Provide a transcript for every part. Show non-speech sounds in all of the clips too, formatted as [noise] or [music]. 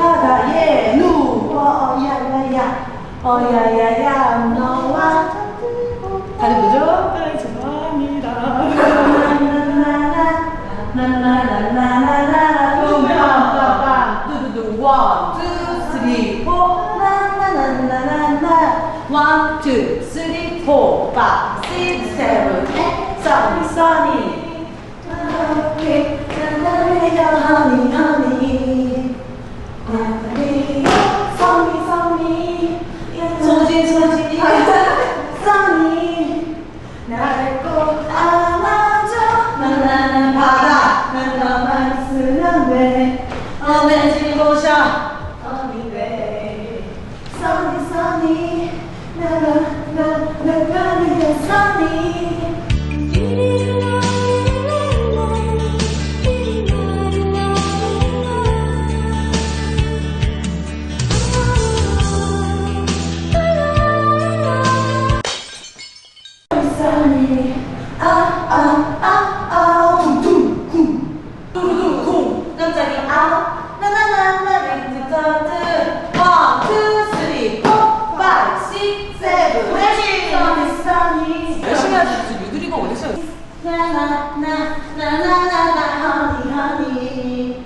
다른 누워, 어야야야, 어야야야, 너와 다들 보죠? 1, 2, 3, 4, ランラランラランラ、1, 2, 3, 4, 5, 6, 7, 8, sunny, sunny. Okay, and then we got honey, honey. Honey, sunny, sunny. そのうちにそのうちに。sunny. na na na na na na honey honey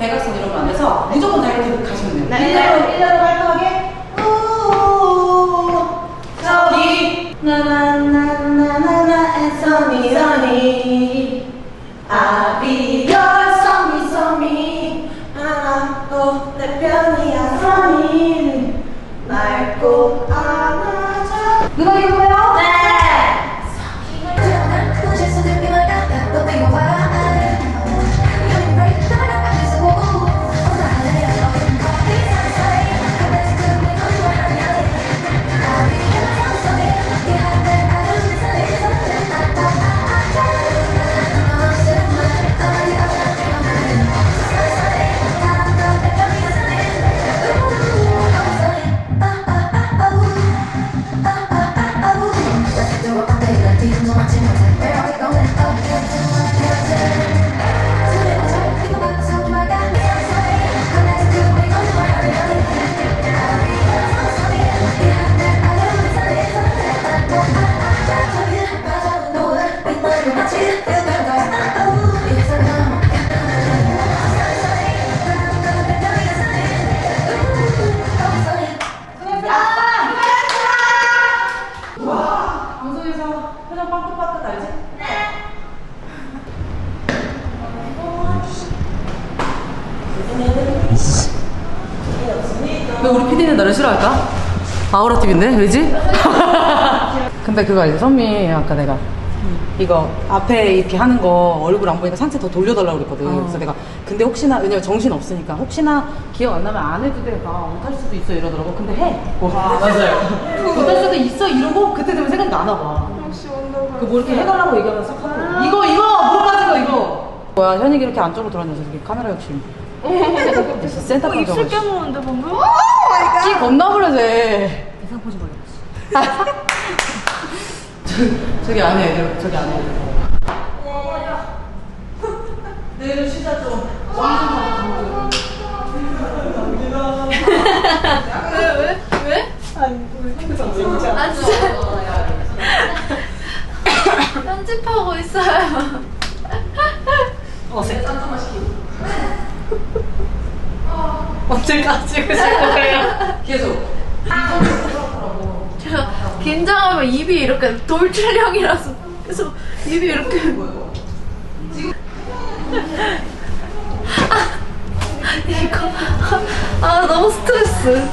대각선 이러면 안 돼서 무조건 다 이렇게 가시면 돼요. 네, 일자로, 일자로 깔끔하게. 우우우우. 저기. 나나나나나나, and sunny, sunny. I'll be your sunny, sunny. 하나도 내 편이야, sunny. 날 꼭 안아줘. 음악이 보 우리 PD는 나를 싫어할까? 아우라 TV인데? 왜지? [laughs] 근데 그거 알지? 선미 아까 내가 이거 앞에 이렇게 하는 거 얼굴 안 보니까 상체 더 돌려달라고 그랬거든. 그래서 내가 근데 혹시나 왜냐면 정신 없으니까 혹시나 기억 안 나면 안 해도 돼. 나 못할 수도 있어 이러더라고. 근데 해. 맞아요. [laughs] 못할 수도 있어 이러고 그때 되면 생각 나나 봐. 그뭐 이렇게 해달라고 얘기하면 싹 하고 이거 이거 물 빠진 거 이거 뭐야 현익이 이렇게 안쪽으로 이렇게 카메라 욕심 진짜 센터감 입술 져가지고 깨무는데 방금? 마이 갓. 겁나 부르지. 대상 포즈 걸렸어. 저기 안 해. 저기 안 해. 내일 쉬자 좀. 왕좀 왜? 왜? 왜? 아니, 우리 편집하고 있잖아. 아, 진짜. 편집하고 있어요. 어색. 짬뽕 맛있게. 언제까지 찍으실 거예요? 계속 제가 긴장하면 입이 이렇게 돌출형이라서 계속 입이 이렇게. 아, 이거. 아, 너무 스트레스.